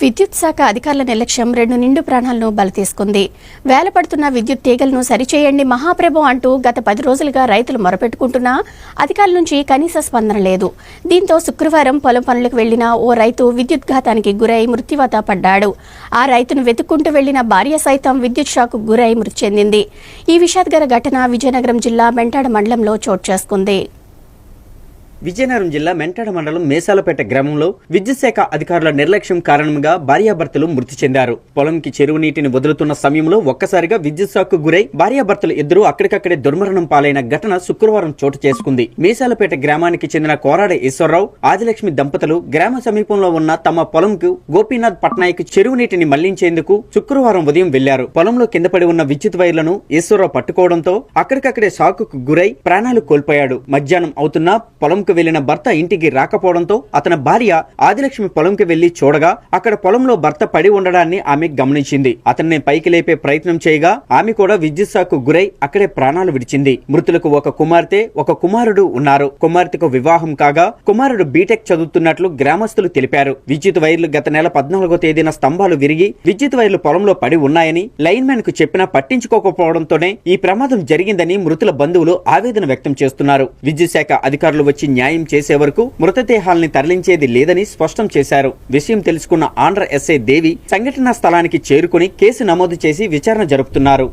విద్యుత్ శాఖ అధికారుల నిర్లక్ష్యం రెండు నిండు ప్రాణాలను బలతీసుకుంది. వేలపడుతున్న విద్యుత్ తీగలను సరిచేయండి మహాప్రభు అంటూ గత పది రోజులుగా రైతులు మొరపెట్టుకుంటున్నా అధికారుల నుంచి కనీస స్పందన లేదు. దీంతో శుక్రవారం పొలం పనులకు వెళ్ళిన ఓ రైతు విద్యుత్ ఘాతానికి గురై మృత్యువాత పడ్డాడు. ఆ రైతును వెతుక్కుంటూ వెళ్ళిన భార్య సైతం విద్యుత్ షాక్ గురై మృతి చెందింది. ఈ విషాదకర ఘటన విజయనగరం జిల్లా మెంటాడ మండలంలో చోటు చేసుకుంది. విజయనగరం జిల్లా మెంటాడ మండలం మేసాలపేట గ్రామంలో విద్యుత్ శాఖ అధికారుల నిర్లక్ష్యం కారణంగా భార్యాభర్తలు మృతి చెందారు. పొలంకి చెరువు నీటిని వదులుతున్న సమయంలో ఒక్కసారిగా విద్యుత్ షాక్కు గురై భార్యాభర్తలు ఇద్దరు అక్కడికక్కడే దుర్మరణం పాలైన ఘటన శుక్రవారం చోటు చేసుకుంది. మేసాలపేట గ్రామానికి చెందిన కోరాడ ఈశ్వరరావు ఆదిలక్ష్మి దంపతులు గ్రామ సమీపంలో ఉన్న తమ పొలంకు గోపీనాథ్ పట్నాయక్ చెరువు నీటిని మళ్ళించేందుకు శుక్రవారం ఉదయం వెళ్ళారు. పొలంలో కింద పడి ఉన్న విద్యుత్ వైర్లను ఈశ్వరరావు పట్టుకోవడంతో అక్కడికక్కడే షాకుకు గురై ప్రాణాలు కోల్పోయాడు. మధ్యాహ్నం అవుతున్నా పొలంకు వెళ్ళిన భర్త ఇంటికి రాకపోవడంతో అతని భార్య ఆదిలక్ష్మి పొలంకి వెళ్ళి చూడగా అక్కడ పొలంలో భర్త పడి ఉండడాన్ని ఆమె గమనించింది. అతన్ని పైకి లేపే ప్రయత్నం చేయగా ఆమె కూడా విద్యుత్ షాకు గురై అక్కడే ప్రాణాలు విడిచింది. మృతులకు ఒక కుమార్తె ఒక కుమారుడు ఉన్నారు. కుమార్తెకు వివాహం కాగా కుమారుడు బీటెక్ చదువుతున్నట్లు గ్రామస్తులు తెలిపారు. విద్యుత్ వైర్లు గత నెల పద్నాలుగో తేదీన స్తంభాలు విరిగి విద్యుత్ వైర్లు పొలంలో పడి ఉన్నాయని లైన్ మ్యాన్కు చెప్పినా పట్టించుకోకపోవడంతోనే ఈ ప్రమాదం జరిగిందని మృతుల బంధువులు ఆవేదన వ్యక్తం చేస్తున్నారు. విద్యుత్ శాఖ అధికారులు వచ్చి న్యాయం చేసే వరకు మృతదేహాల్ని తరలించేది లేదని స్పష్టం చేశారు. విషయం తెలుసుకున్న ఆంధ్ర ఎస్ఐ దేవి సంఘటనా స్థలానికి చేరుకుని కేసు నమోదు చేసి విచారణ జరుపుతున్నారు.